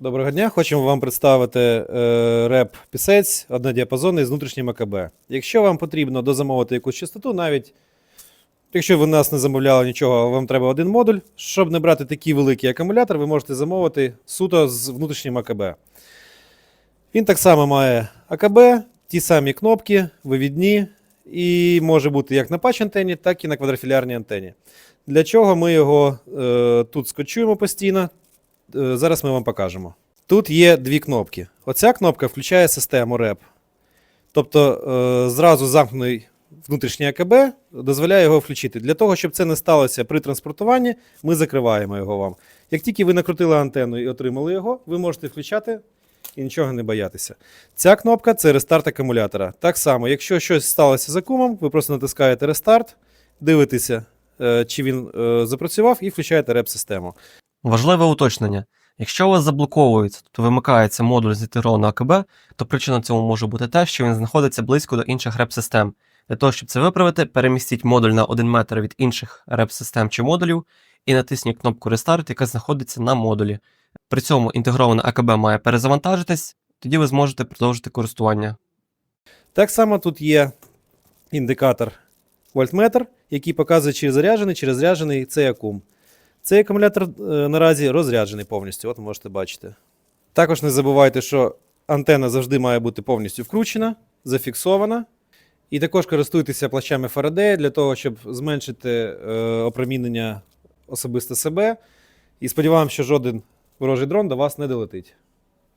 Доброго дня. Хочемо вам представити е, реп пісець однодіапазонний з внутрішнім АКБ. Якщо вам потрібно дозамовити якусь частоту, навіть якщо ви нас не замовляли нічого, вам треба один модуль, щоб не брати такий великий акумулятор, ви можете замовити суто з внутрішнім АКБ. Він так само має АКБ, ті самі кнопки, вивідні, і може бути як на патч антені, так і на квадрофілярній антені. Для чого ми його е, тут скочуємо постійно? Е, Зараз ми вам покажемо. Тут є дві кнопки. Оця кнопка включає систему REP. Тобто е, зразу замкнений внутрішній АКБ дозволяє його включити. Для того, щоб це не сталося при транспортуванні, ми закриваємо його вам. Як тільки ви накрутили антенну і отримали його, ви можете включати і нічого не боятися. Ця кнопка це рестарт акумулятора. Так само, якщо щось сталося з акумом, ви просто натискаєте рестарт, дивитеся, е, чи він запрацював, і включаєте реп-систему. Важливе уточнення. Якщо у вас заблоковується, тобто вимикається модуль з інтегрованого АКБ, то причина цьому може бути те, що він знаходиться близько до інших реп-систем. Для того, щоб це виправити, перемістіть модуль на 1 метр від інших реп-систем чи модулів і натисніть кнопку Restart, яка знаходиться на модулі. При цьому інтегроване АКБ має перезавантажитись, тоді ви зможете продовжити користування. Так само тут є індикатор вольтметр, який показує, чи заряджений, чи розряджений цей акум. Цей акумулятор е, наразі розряджений повністю, от можете бачити. Також не забувайте, що антенна завжди має бути повністю вкручена, зафіксована. І також користуйтеся плащами Фарадея для того, щоб зменшити е, опромінення особисто себе. І сподіваємося, що жоден ворожий дрон до вас не долетить.